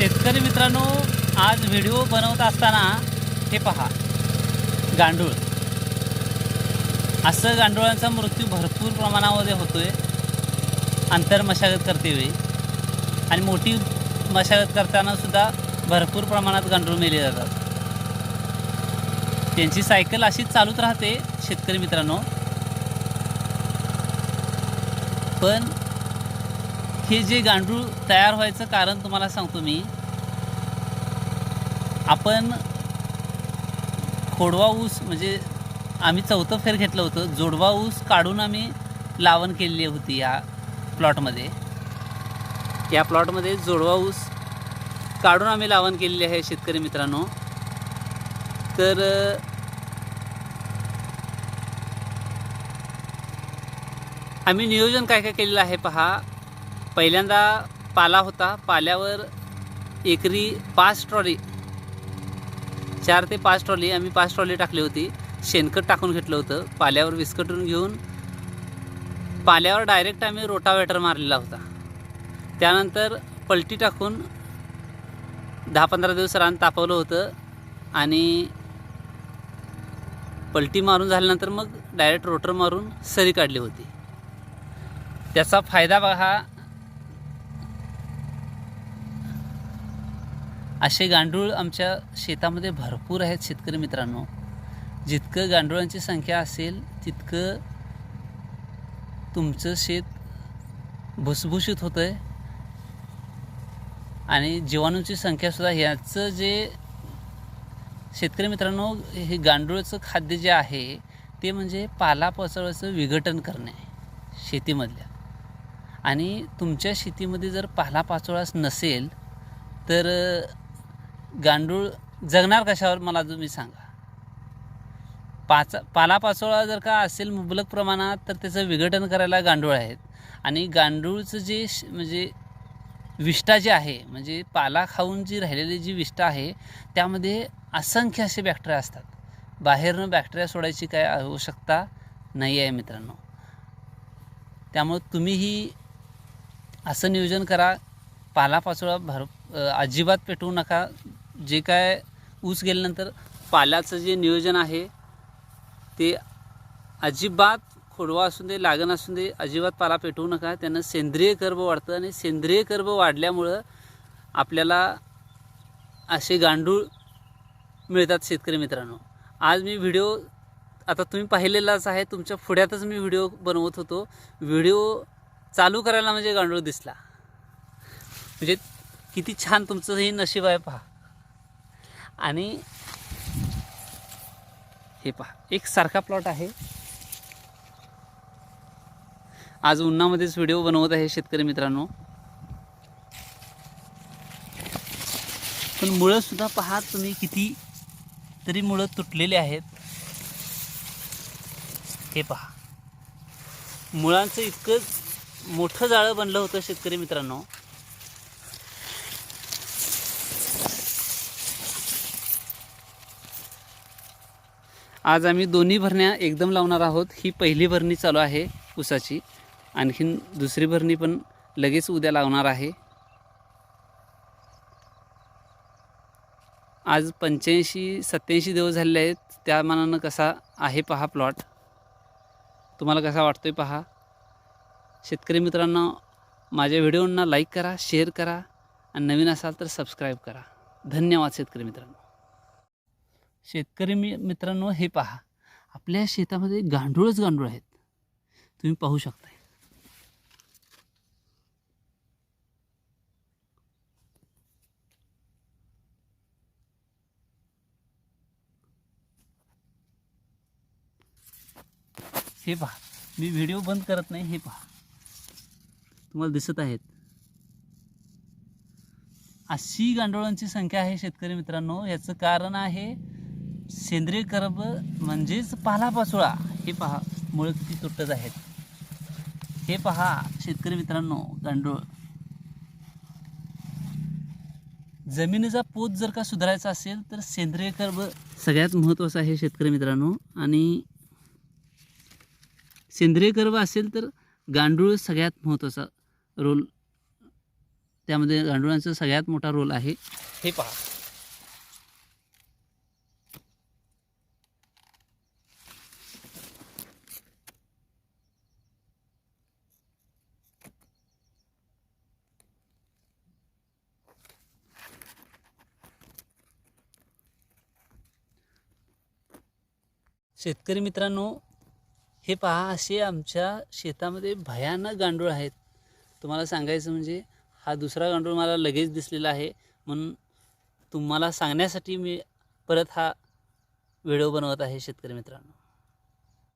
शेतकरी मित्रांनो आज व्हिडिओ बनवत असताना हे पहा गांडूळ. असं गांडुळांचा मृत्यू भरपूर प्रमाणामध्ये होतो आहे अंतर मशागत करते वेळी आणि मोठी मशागत करताना सुद्धा भरपूर प्रमाणात गांडूळ मेले जातात. त्यांची सायकल अशीच चालूच राहते शेतकरी मित्रांनो. पण हे जे गांडूळ तयार व्हायचं कारण तुम्हाला सांगतो मी. आपण खोडवा ऊस म्हणजे आम्ही चौथं फेर घेतलं होतं. जोडवा ऊस काढून आम्ही लावण केलेली होती या प्लॉटमध्ये. या प्लॉटमध्ये जोडवा ऊस काढून आम्ही लावण केलेली आहे शेतकरी मित्रांनो. तर आम्ही नियोजन काय काय केलेलं आहे पहा. पहिल्यांदा पाला होता. पाल्यावर एकरी पाच ट्रॉली चार ते पाच ट्रॉली आम्ही पाच ट्रॉली टाकली होती. शेणखत टाकून घेतलं होतं. पाल्यावर विस्कटून घेऊन पाल्यावर डायरेक्ट आम्ही रोटावेटर मारलेला होता. त्यानंतर पलटी टाकून दहा पंधरा दिवस रान तापवलं होतं आणि पलटी मारून झाल्यानंतर मग डायरेक्ट रोटर मारून सरी काढली होती. त्याचा फायदा बघा असे गांडूळ आमच्या शेतामध्ये भरपूर आहेत शेतकरी मित्रांनो. जितकं गांडुळांची संख्या असेल तितकं तुमचं शेत भुसभुशीत होतं आहे आणि जीवाणूंची संख्यासुद्धा ह्याचं जे शेतकरी मित्रांनो हे गांडूळचं खाद्य जे आहे ते म्हणजे पालापाचोळ्याचं विघटन करणे शेतीमधल्या. आणि तुमच्या शेतीमध्ये जर पालापाचोळाच नसेल तर गांडूळ जगणार कशावर मला तुम्ही सांगा. पाच पालापाचोळा जर का असेल मुबलक प्रमाणात तर त्याचं विघटन करायला गांडूळ आहेत. आणि गांडूळचं जे श- म्हणजे विष्ठा जी आहे म्हणजे पाला खाऊन जी राहिलेली जी विष्ठा आहे त्यामध्ये असंख्य असे बॅक्टेरिया असतात. बाहेरनं बॅक्टेरिया सोडायची काय आवश्यकता नाही आहे मित्रांनो. त्यामुळं तुम्हीही असं नियोजन करा. पालापाचोळा भर अजिबात पेटवू नका. जे काय ऊस गेल्यानंतर पाल्याचं जे नियोजन आहे ते अजिबात खोडवा असून दे लागण असून दे अजिबात पाला पेटवू नका. त्यानं सेंद्रिय कर्ब वाढतं आणि सेंद्रिय कर्ब वाढल्यामुळं आपल्याला असे गांडूळ मिळतात शेतकरी मित्रांनो. आज मी व्हिडिओ आता तुम्ही पाहिलेलाच आहे तुमच्या पुढ्यातच मी व्हिडिओ बनवत होतो. व्हिडिओ चालू करायला म्हणजे गांडूळ दिसला. म्हणजे किती छान तुमचं हे नशीब आहे पहा. आणि हे पहा एक सारखा प्लॉट आहे. आज उन्हामध्येच व्हिडिओ बनवत आहे शेतकरी मित्रांनो. पण मुळंसुद्धा पहा तुम्ही किती तरी मुळं तुटलेली आहेत. हे पहा मुळांचं इतकंच मोठं जाळं बनलं होतं शेतकरी मित्रांनो. आज आम्ही दोन्ही भरण्या एकदम लावणार आहोत. ही पहिली भरणी चालू आहे ऊसाची. आणखीन दुसरी भरणी पण लगेच उद्या लावणार आहे. आज पंच्याऐंशी सत्याऐंशी दिवस झालेले आहेत. त्या मानानं कसा आहे पहा प्लॉट तुम्हाला कसा वाटतो आहे पहा. शेतकरी मित्रांनो माझ्या व्हिडिओंना लाईक करा शेअर करा आणि नवीन असाल तर सबस्क्राईब करा. धन्यवाद शेतकरी मित्रांनो. शेतकरी मी मित्रांनो हे पहा. आपल्या शेतामध्ये गांडूळच गांडूळ आहेत. तुम्ही पाहू शकता हे पहा. मी व्हिडिओ बंद करत नाही हे पहा. तुम्हाला दिसत आहेत. अशी गांडोळांची संख्या आहे शेतकरी मित्रांनो. याचं कारण आहे सेंद्रिय कर्ब म्हणजेच पालापाचोळा हे पहा मुळे किती तुटत आहेत. हे पहा शेतकरी मित्रांनो गांडूळ. जमिनीचा पोत जर का सुधारायचा असेल तर सेंद्रिय कर्ब सगळ्यात महत्त्वाचं आहे शेतकरी मित्रांनो. आणि सेंद्रिय कर्ब असेल तर गांडूळ सगळ्यात महत्त्वाचा रोल त्यामध्ये गांडुळांचा सगळ्यात मोठा रोल आहे. हे पहा. शेतकरी मित्रांनो हे पहा असे आमच्या शेतामध्ये भयानक गांडूळ आहेत. तुम्हाला सांगायचं म्हणजे हा दुसरा गांडूळ मला लगेच दिसलेला आहे. म्हणून तुम्हाला सांगण्यासाठी मी परत हा व्हिडिओ बनवत आहे शेतकरी मित्रांनो.